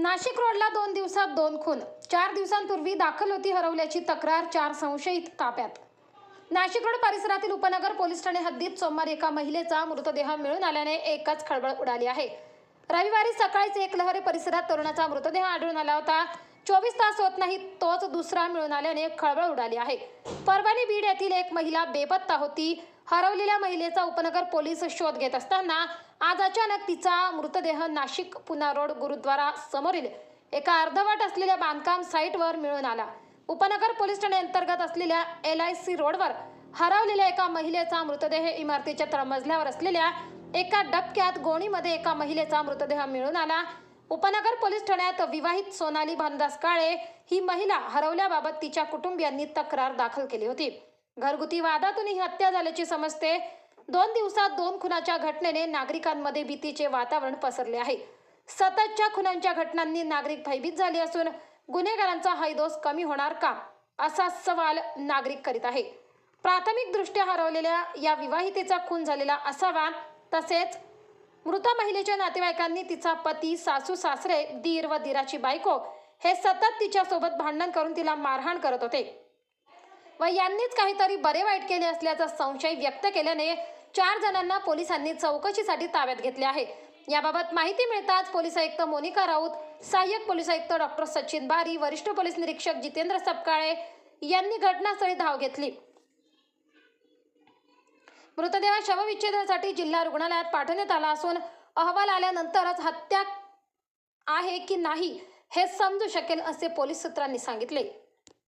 नाशिक रोडला दोन दिवसात दोन खून. चार दिवसांपूर्वी दाखल होती हरवल्याची तक्रार चार संशयित ताब्यात नाशिक रोड परिसरातील उपनगर पोलीस ठाणे हद्दीत सोमवारी एका महिलेचा मृतदेह मिळून आल्याने एकच खळबळ उडाली आहे. रविवारी सकाळीच एक लहरी परिसरात तरुणाचा मृतदेह आढळून आला होता. चोवीस तास होत नाही तोच दुसरा मिळून आल्याने खळबळ उडाली आहे. परभणी बीड येथील एक महिला बेपत्ता होती. हरवलेल्या महिलेचा उपनगर पोलीस शोध घेत असताना आज अचानक तिचा मृतदेह नाशिक पुना रोड गुरुद्वारा समोरील एका अर्धवट असलेल्या बांधकाम साईटवर मिळून आला. उपनगर पोलीस ठाणे अंतर्गत असलेल्या एल आय सी रोडवर हरवलेल्या एका महिलेचा मृतदेह इमारतीच्या तळमजल्यावर असलेल्या एका डबक्यात गोणीमध्ये एका महिलेचा मृतदेह मिळून आला. उपनगर पोलीस ठाण्यात विवाहित सोनाली भानदास काळे ही महिला हरवल्याबाबत तिच्या कुटुंबियांनी तक्रार दाखल केली होती. घरगुती वादातून ही हत्या झाल्याची समजते. दोन दिवसात दोन खुनाच्या घटनेने नागरिकांमध्ये भीतीचे वातावरण पसरले आहे. सततच्या खुनांच्या घटनांनी नागरिक भयभीत झाले असून गुन्हेगारांचा हैदोस कमी होणार का? असा सवाल नागरिक करीत आहे. प्राथमिक दृष्ट्या हरवलेल्या या विवाहितेचा खून झालेला असावा. तसेच मृत महिलेच्या नातेवाईकांनी तिचा पती सासू सासरे दीर व दीराची बायको हे सतत तिच्यासोबत भांडण करून तिला मारहाण करत होते. व यांनीच काहीतरी बरे वाईट केले असल्याचा संशय व्यक्त केल्याने चार जणांना पोलिसांनी चौकशीसाठी ताब्यात घेतले आहे. याबाबत माहिती मिळताच पोलीस आयुक्त मोनिका राऊत सहाय्यक पोलीस आयुक्त डॉक्टर सचिन बारी वरिष्ठ पोलीस निरीक्षक जितेंद्र सपकाळे यांनी घटनास्थळी धाव घेतली. मृतदेह शवविच्छेदनासाठी जिल्हा रुग्णालयात पाठवण्यात आला असून अहवाल आल्यानंतरच हत्या आहे की नाही हे समजू शकेल असे पोलीस सूत्रांनी सांगितले.